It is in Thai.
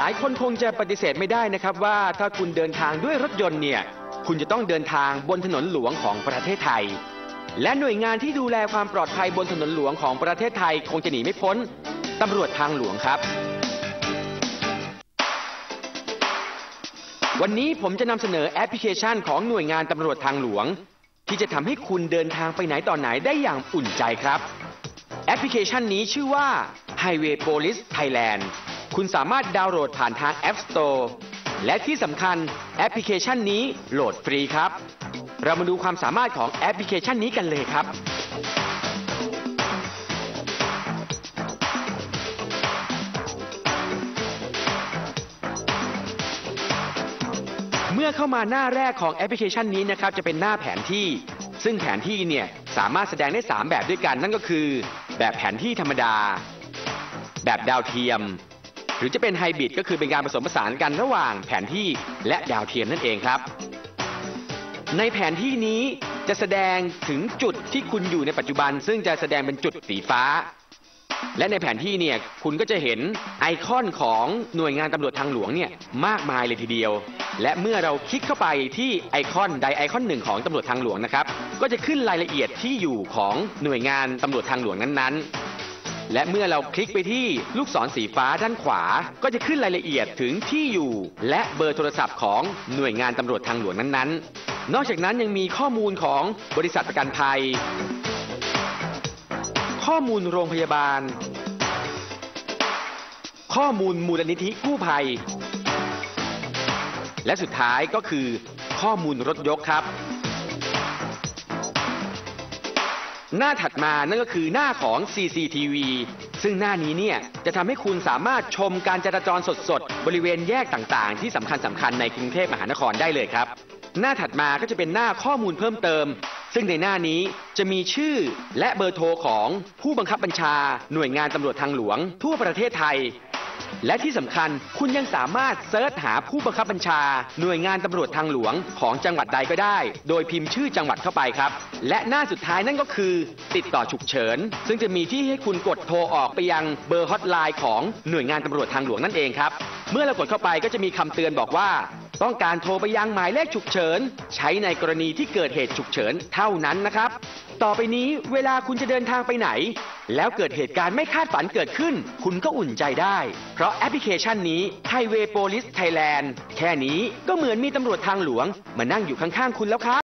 หลายคนคงจะปฏิเสธไม่ได้นะครับว่าถ้าคุณเดินทางด้วยรถยนต์เนี่ย คุณจะต้องเดินทางบนถนนหลวงของประเทศไทย และหน่วยงานที่ดูแลความปลอดภัยบนถนนหลวงของประเทศไทยคงจะหนีไม่พ้นตำรวจทางหลวงครับ วันนี้ผมจะนำเสนอแอปพลิเคชันของหน่วยงานตำรวจทางหลวง ที่จะทำให้คุณเดินทางไปไหนต่อไหนได้อย่างอุ่นใจครับ แอปพลิเคชันนี้ชื่อว่า Highway Police Thailand คุณสามารถดาวน์โหลดผ่านทาง App Store และที่สำคัญแอปพลิเคชันนี้โหลดฟรีครับ เรามาดูความสามารถของแอปพลิเคชันนี้กันเลยครับ เมื่อเข้ามาหน้าแรกของแอปพลิเคชันนี้นะครับ จะเป็นหน้าแผนที่ ซึ่งแผนที่เนี่ยสามารถแสดงได้ 3 แบบด้วยกันนั่นก็คือ แบบแผนที่ธรรมดา แบบดาวเทียม หรือจะเป็นไฮบริดก็คือเป็นการผสมผสานกันระหว่างแผนที่และดาวเทียมนั่นเองครับ ในแผนที่นี้จะแสดงถึงจุดที่คุณอยู่ในปัจจุบัน ซึ่งจะแสดงเป็นจุดสีฟ้า และในแผนที่เนี่ยคุณก็จะเห็นไอคอนของหน่วยงานตำรวจทางหลวงเนี่ยมากมายเลยทีเดียว และเมื่อเราคลิกเข้าไปที่ไอคอนใดไอคอนหนึ่งของตำรวจทางหลวงนะครับก็จะขึ้นรายละเอียดที่อยู่ของหน่วยงานตำรวจทางหลวงนั้นๆ และเมื่อเราคลิกไปที่ลูกศรสีฟ้าด้านขวา ก็จะขึ้นรายละเอียดถึงที่อยู่ และเบอร์โทรศัพท์ของหน่วยงานตำรวจทางหลวงนั้นๆ นอกจากนั้นยังมีข้อมูลของบริษัทประกันภัย ข้อมูลโรงพยาบาล ข้อมูลมูลนิธิกู้ภัย และสุดท้ายก็คือข้อมูลรถยกครับ หน้าถัดมานั่นก็คือหน้าของ CCTV ซึ่งหน้านี้เนี่ยจะทำให้คุณสามารถชมการจราจรสดๆ บริเวณแยกต่างๆ ที่สำคัญสำคัญในกรุงเทพมหานครได้เลยครับ หน้าถัดมาก็จะเป็นหน้าข้อมูลเพิ่มเติม ซึ่งในหน้านี้จะมีชื่อและเบอร์โทรของผู้บังคับบัญชา หน่วยงานตำรวจทางหลวง ทั่วประเทศไทย และที่สำคัญคุณยังสามารถเซิร์ชหาผู้บังคับบัญชา หน่วยงานตำรวจทางหลวงของจังหวัดใดก็ได้ โดยพิมพ์ชื่อจังหวัดเข้าไปครับ และหน้าสุดท้ายนั่นก็คือ ติดต่อฉุกเฉิน ซึ่งจะมีที่ให้คุณกดโทรออกไปยังเบอร์ฮอตไลน์ของหน่วยงานตำรวจทางหลวงนั่นเองครับ เมื่อเรากดเข้าไปก็จะมีคำเตือนบอกว่า ต้องการโทรไปยังหมายเลขฉุกเฉิน ใช้ในกรณีที่เกิดเหตุฉุกเฉินเท่านั้นนะครับ ต่อไปนี้เวลาคุณจะเดินทางไปไหน แล้วเกิดเหตุการณ์ไม่คาดฝันเกิดขึ้น คุณก็อุ่นใจได้ เพราะแอปพลิเคชันนี้ Highway Police Thailand แค่นี้ก็เหมือนมีตำรวจทางหลวง มานั่งอยู่ข้างๆคุณแล้วครับ